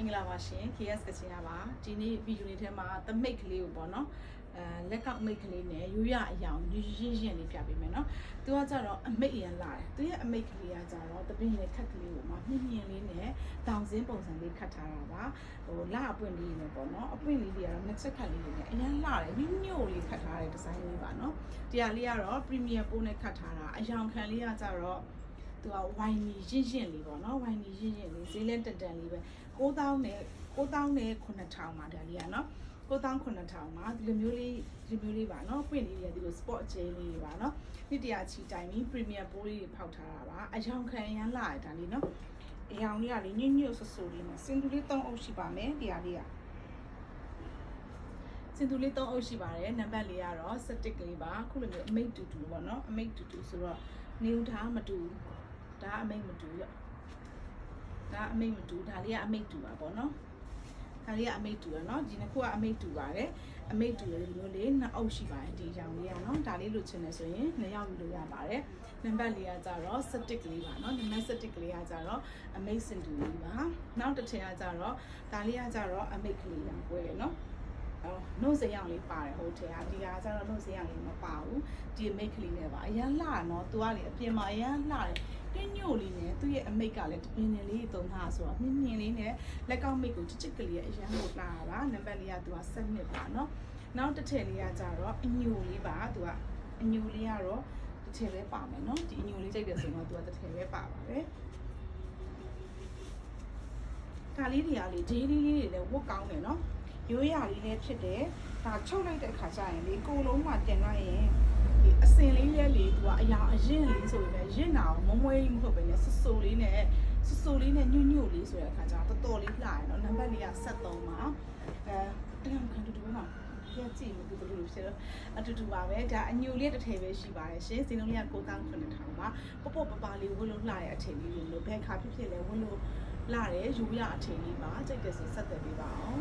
င်္ဂလာပါရှင် KS ကချင်ရပါဒီနေ့ဗီဒီယိုလေးထဲမှာသမိတ်ကလေးကိုပေါ့နော်အဲလက်ကောက်မိတ်ကလေးနဲ့ရိုးရအယောင်ရင်းရင်းရင်းလေးပြပေးမယ်နော်သူကကြတော့အမိတ်အရင်လာတယ်သူရဲ့အမိတ်ကလေးကကြတော့တပင်းနဲ့ခက်ကလေးကိုမှမြင့်မြင့်လေးနဲ့တောင်စင်းပုံစံလေးခတ်ထားတာပါဟိုလအပွင့်လေးနဲ့ပေါ့နော်အပွင့်လေးတွေကတော့နှစ်ချက်ခက်လေးတွေနဲ့အရင်လာတယ်ညညို့လေးခတ်ထားတဲ့ဒီဇိုင်းလေးပါနော်တရားလေးကတော့ premium ပိုးနဲ့ခတ်ထားတာအယောင်ခံလေးကကြတော့ သူကဝိုင်နီရင့်ရင့်လေးပေါ့နော်ဝိုင်နီရင့်ရင့်လေးဈေးလဲတက်တက်လေးပဲ9000နဲ့9000နဲ့9000ပါဒါလေးကနော်9000 9000ပါဒီလိုမျိုးလေးဒီမျိုးလေးပါနော်ပွင့်လေးတွေကဒီလို sport ကျဲလေးတွေပါနော်နှစ်တရာချီတိုင်ပြီး premium ပိုးလေးတွေဖောက်ထားတာပါအယောင်ခံရမ်းလာတယ်ဒါလေးနော်အယောင်လေးကလေညွတ်ညွတ်ဆူဆူလေးနဲ့စင်တူလေး3အုပ်ရှိပါမယ်တရားလေးကစင်တူလေး3အုပ်ရှိပါတယ်နံပါတ်လေးကတော့စတစ်ကလေးပါခုလိုမျိုးအမိတ်တူတူပေါ့နော်အမိတ်တူတူဆိုတော့နေဦးထားမတူဘူး ဒါအမိတ်မတူရဒါအမိတ်မတူဒါလေးကအမိတ်တူပါပေါ့နော်ဒါလေးကအမိတ်တူရနော်ဒီနှစ်ခုကအမိတ်တူပါတယ်အမိတ်တူရဒီလိုလေးနှစ်အုပ်ရှိပါတယ်ဒီရောင်လေးကနော်ဒါလေးလိုချင်တယ်ဆိုရင်နှစ်ယောက်ယူလို့ရပါတယ်နံပါတ်လေးကကြတော့စတစ်ကလေးပါနော်နံပါတ်စတစ်ကလေးကကြတော့အမိတ်စင်တူလေးပါနောက်တစ်ထည်ကကြတော့ဒါလေးကကြတော့အမိတ်ကလေးရောင်ပွဲတယ်နော်အော်နှုတ်စရောင်လေးပါတယ်ဟိုထဲကဒီဟာကျတော့နှုတ်စရောင်လေးမပါဘူးဒီမိတ်ကလေးနဲ့ပါအရန်လှနော်သူကလေအပြင်မှာအရန်လှတယ် တင်းညို့လေးနဲ့သူ့ရဲ့အမိတ်ကလည်းတပင်းနေလေးသုံးထားဆိုတော့မြင်းမြင်းလေးနဲ့လက်ကောက်မိတ်ကိုချစ်ချစ်ကလေးအရန်ကိုလှတာပါနံပါတ်လေးကသူက7နှစ်ပါနော်နောက်တစ်ထည်လေးကကြတော့အညိုလေးပါသူကအညိုလေးကတော့တစ်ထည်ပဲပါမယ်နော်ဒီအညိုလေးကြိုက်တယ်ဆိုတော့သူကတစ်ထည်ပဲပါပါတယ်ဒါလေးတွေကလေဒေးလေးလေးတွေလည်းဝတ်ကောင်းတယ်နော်ရိုးရာလေးလည်းဖြစ်တယ်ဒါချုပ်လိုက်တဲ့အခါကျရင်လေကိုယ်လုံးမှတင်လိုက်ရင်ဒီအစင်လေးလေးလေသူ က အရာအရင်လေးဆိုရင်လည်းရင့်တာကိုမမွေးမဟုတ်ပဲねဆူဆူလေးနဲ့ဆူဆူလေးနဲ့ညွတ်ညွတ်လေးဆိုတဲ့အခါကျတော့တော်တော်လေးလှရနော်နံပါတ်လေးက73ပါအဲအဲ့ဒါမှခံတူတူပဲမှာပြကြည့်မတူတူလို့ဖြစ်တော့အတူတူပါပဲဒါအညူလေးတစ်ထည်ပဲရှိပါတယ်ရှင်စီလုံးလေးက9,900ပါပေါ့ပေါ့ပပလေးဝတ်လို့လှရတဲ့အထည်လေးလို့ဘယ်ခါဖြစ်ဖြစ်လဲဝတ်လို့လှတယ်ယူရအထည်လေးပါကြိုက်တယ်ဆိုဆက်သွယ်ပေးပါအောင်